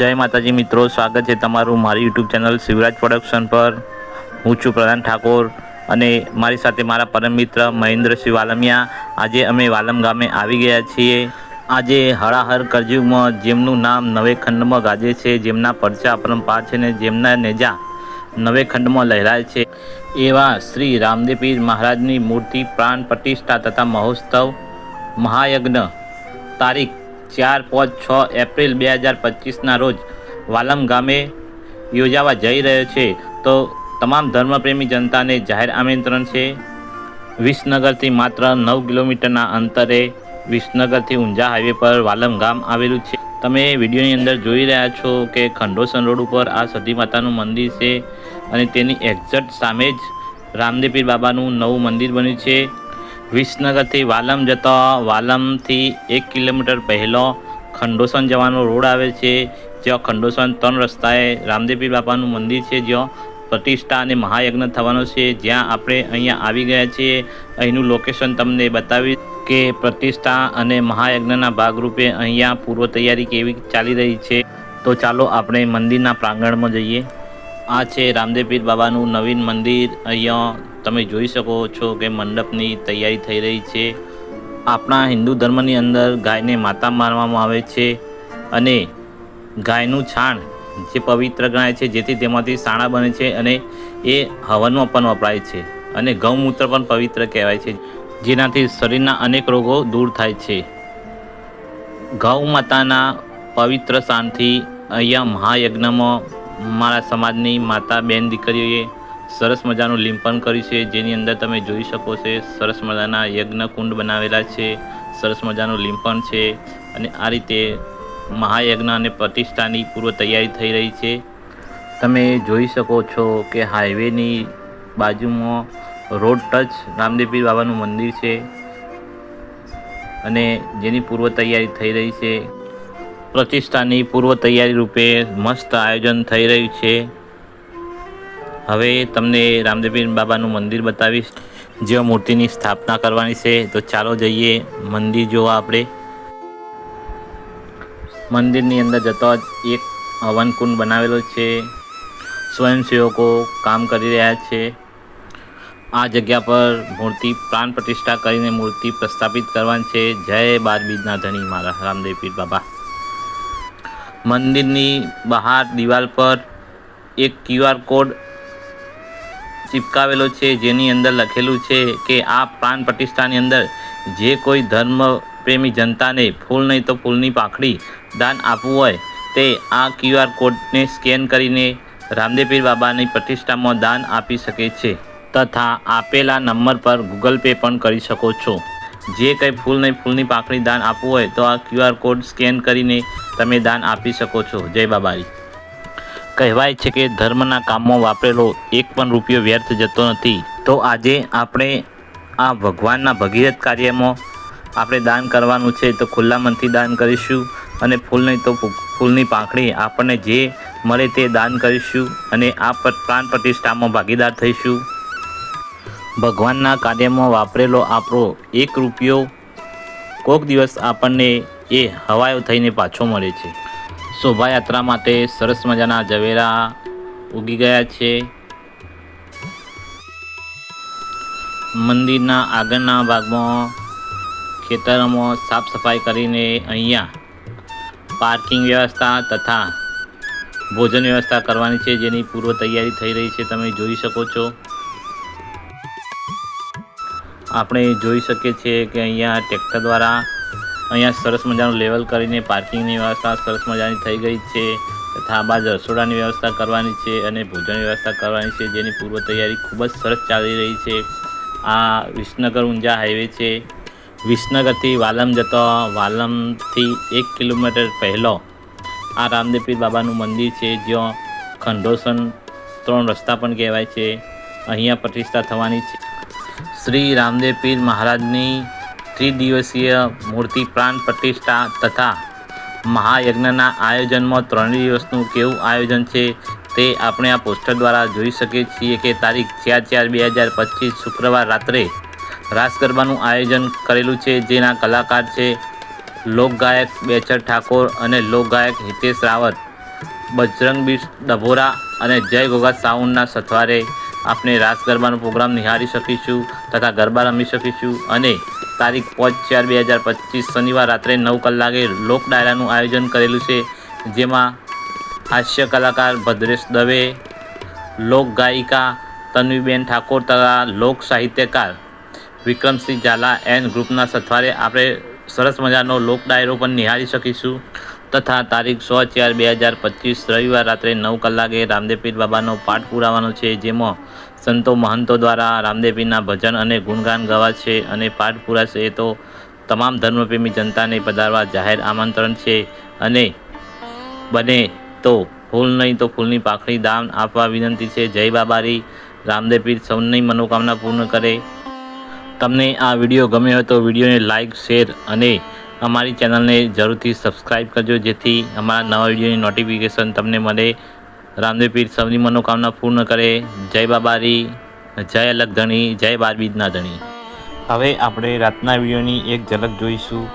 જય માતાજી મિત્રો, સ્વાગત છે તમારું મારી યુટ્યુબ ચેનલ શિવરાજ પ્રોડક્શન પર. હું છું પ્રધાન ઠાકોર અને મારી સાથે મારા પરમ મિત્ર મહેન્દ્રસિંહ વાલમિયા. આજે અમે વાલમ ગામે આવી ગયા છીએ. આજે હળાહર કરજુમાં જેમનું નામ નવે ખંડમાં ગાજે છે, જેમના પરચા પરંપરા છે ને જેમના નેજા નવે ખંડમાં લહેરાય છે. એવા શ્રી રામદેવપીર મહારાજની મૂર્તિ પ્રાણ પ્રતિષ્ઠા તથા મહોત્સવ મહાયજ્ઞ તારીખ ચાર, પાંચ, છ એપ્રિલ બે હજાર પચીસના રોજ વાલમ ગામે યોજાવા જઈ રહ્યો છે. તો તમામ ધર્મપ્રેમી જનતાને જાહેર આમંત્રણ છે. વિસનગરથી માત્ર નવ કિલોમીટરના અંતરે વિસનગરથી ઊંઝા હાઈવે પર વાલમ ગામ આવેલું છે. તમે વિડીયોની અંદર જોઈ રહ્યા છો કે ખંડોસન રોડ ઉપર આ સતી માતાનું મંદિર છે અને તેની એક્ઝેક્ટ સામે જ રામદેવપીર બાબાનું નવું મંદિર બન્યું છે. વિસનગરથી વાલમ જતો વાલમથી એક કિલોમીટર પહેલો ખંડોસન જવાનો રોડ આવે છે. જ્યાં ખંડોસન ત્રણ રસ્તાએ રામદેવપીર બાપાનું મંદિર છે. જ્યાં પ્રતિષ્ઠા અને મહાયજ્ઞ થવાનો છે. જ્યાં આપણે અહીંયા આવી ગયા છીએ. અહીંનું લોકેશન તમને બતાવી કે પ્રતિષ્ઠા અને મહાયજ્ઞના ભાગરૂપે અહીંયા પૂર્વ તૈયારી કેવી ચાલી રહી છે. તો ચાલો આપણે મંદિરના પ્રાંગણમાં જઈએ. આ છે રામદેવપીર બાબાનું નવીન મંદિર. અહીંયા તમે જોઈ શકો છો કે મંડપની તૈયારી થઈ રહી છે. આપણા હિન્દુ ધર્મની અંદર ગાયને માતા માનવામાં આવે છે અને ગાયનું છાણ જે પવિત્ર ગણાય છે, જેથી તેમાંથી સાણા બને છે અને એ હવનમાં પણ વપરાય છે અને ગૌમૂત્ર પણ પવિત્ર કહેવાય છે, જેનાથી શરીરના અનેક રોગો દૂર થાય છે. ગૌ માતાના પવિત્ર સ્થાનથી અહીંયા મહાયજ્ઞમાં મારા સમાજની માતા બેન દીકરીઓએ સરસ મજાનું લીંપણ કર્યું છે. જેની અંદર તમે જોઈ શકો છો, સરસ મજાના યજ્ઞ કુંડ બનાવેલા છે. સરસ મજાનું લીંપણ છે અને આ રીતે મહાયજ્ઞ અને પ્રતિષ્ઠાની પૂર્વ તૈયારી થઈ રહી છે. તમે જોઈ શકો છો કે હાઈવેની બાજુમાં રોડ ટચ રામદેવપીર બાબાનું મંદિર છે અને જેની પૂર્વ તૈયારી થઈ રહી છે. પ્રતિષ્ઠાની પૂર્વ તૈયારી રૂપે મસ્ત આયોજન થઈ રહ્યું છે. હવે તમને રામદેવપીર બાબાનું મંદિર બતાવીશ. જ્યાં મૂર્તિની સ્થાપના કરવાની છે. તો ચાલો જઈએ મંદિર જોવા આપણે. મંદિરની અંદર જતો જ એક હવનકુંડ બનાવેલો છે. સ્વયંસેવકો કામ કરી રહ્યા છે. આ જગ્યા પર મૂર્તિ પ્રાણ પ્રતિષ્ઠા કરીને મૂર્તિ પ્રસ્થાપિત કરવાની છે. જય બારબીજના ધણી મારા રામદેવપીર બાબા. મંદિરની બહાર દિવાલ પર એક ક્યુઆર કોડ ચિપકાવેલો છે, જેની અંદર લખેલું છે કે આ પ્રાણ પ્રતિષ્ઠાની અંદર જે કોઈ ધર્મ પ્રેમી જનતાને ફૂલ નહીં તો ફૂલની પાંખડી દાન આપવું હોય, તે આ ક્યુઆર કોડને સ્કેન કરીને રામદેવપીર બાબાની પ્રતિષ્ઠામાં દાન આપી શકે છે. તથા આપેલા નંબર પર ગૂગલ પે પણ કરી શકો છો. જે કંઈ ફૂલ નહીં ફૂલની પાંખડી દાન આપવું હોય, તો આ ક્યુઆર કોડ સ્કેન કરીને તમે દાન આપી શકો છો. જય બાબારી કહેવાય છે કે ધર્મના કામમાં વાપરેલો એક પણ રૂપિયો વ્યર્થ જતો નથી. તો આજે આપણે આ ભગવાનના ભગીરથ કાર્યમાં આપણે દાન કરવાનું છે તો ખુલ્લા મનથી દાન કરીશું અને ફૂલ નહીં તો ફૂલની પાંખડી આપણને જે મળે તે દાન કરીશું અને આ પ્રાણ પ્રતિષ્ઠામાં ભાગીદાર થઈશું. ભગવાનના કાર્યમાં વાપરેલો આપણો એક રૂપિયો કોક દિવસ આપણને એ હવાયો થઈને પાછો મળે છે. શોભાયાત્રા માટે સરસ મજાના ઝવેરા ઉગી ગયા છે. મંદિરના આગળના ભાગમાં ખેતરોમાં સાફ સફાઈ કરીને અહીંયા પાર્કિંગ વ્યવસ્થા તથા ભોજન વ્યવસ્થા કરવાની છે, જેની પૂર્વ તૈયારી થઈ રહી છે. તમે જોઈ શકો છો. આપણે જોઈ શકીએ છીએ કે અહીંયા ટ્રેક્ટર દ્વારા અહીંયા સરસ મજાનું લેવલ કરીને પાર્કિંગની વ્યવસ્થા સરસ મજાની થઈ ગઈ છે. તથા આ બાજુ રસોડાની વ્યવસ્થા કરવાની છે અને ભોજન વ્યવસ્થા કરવાની છે, જેની પૂર્વ તૈયારી ખૂબ જ સરસ ચાલી રહી છે. આ વિસનગર ઊંઝા હાઈવે છે. વિસનગરથી વાલમ જતો વાલમથી એક કિલોમીટર પહેલો આ રામદેવપીર બાબાનું મંદિર છે, જ્યાં ખંડોસન ત્રણ રસ્તા પણ કહેવાય છે. અહીંયા પ્રતિષ્ઠા થવાની છે. શ્રી રામદેવ પીર મહારાજની ત્રિદિવસીય મૂર્તિ પ્રાણ પ્રતિષ્ઠા તથા મહાયજ્ઞના આયોજનમાં ત્રણ દિવસનું કેવું આયોજન છે તે આપણે આ પોસ્ટર દ્વારા જોઈ શકીએ છીએ કે તારીખ ચાર ચાર બે હજાર પચીસ શુક્રવાર રાત્રે રાસ ગરબાનું આયોજન કરેલું છે, જેના કલાકાર છે લોકગાયક બેચર ઠાકોર અને લોકગાયક હિતેશ રાવત, બજરંગ બીચ ડભોરા અને જય ગોગા સાઉન્ડના સથવારે આપણે રાસ ગરબાનો પ્રોગ્રામ નિહાળી શકીશું તથા ગરબા રમી શકીશું અને તારીખ પાંચ ચાર બે હજાર પચીસ શનિવાર રાત્રે નવ કલાકે લોક ડાયરાનું આયોજન કરેલું છે, જેમાં હાસ્ય કલાકાર ભદ્રેશ દવે, લોક ગાયિકા તન્વીબેન ઠાકોર તથા લોક સાહિત્યકાર વિક્રમસિંહ ઝાલા એન ગ્રુપના સથવારે આપણે સરસ મજાનો લોક ડાયરો પણ નિહાળી શકીશું. તથા તારીખ સો ચાર બે હજાર પચીસ રવિવાર રાત્રે નવ કલાકે રામદેવપીર બાબાનો પાઠ પુરાવાનો છે, જેમાં સંતો મહંતો દ્વારા રામદેવીના ભજન અને ગુણગાન ગવાશે અને પાઠ એ તો તમામ ધર્મપ્રેમી જનતાને પધારવા જાહેર આમંત્રણ છે. અને બને તો ફૂલ નહીં તો ફૂલની પાખડી દાન આપવા વિનંતી છે. જય બાબારી રામદેવપીર સૌની મનોકામના પૂર્ણ કરે. તમને આ વીડિયો ગમ્યો હોય તો વિડીયોને લાઇક શેર અને અમારી ચેનલને જરૂરથી સબસ્ક્રાઈબ કરજો, જેથી અમારા નવા વિડીયોની નોટિફિકેશન તમને મળે. રામદેવપીર સૌની મનોકામના પૂર્ણ કરે. જય બાબારી, જય અલગ ધણી, જય બારબીજના ધણી. હવે આપણે રાતના વિડીયોની એક ઝલક જોઈશું.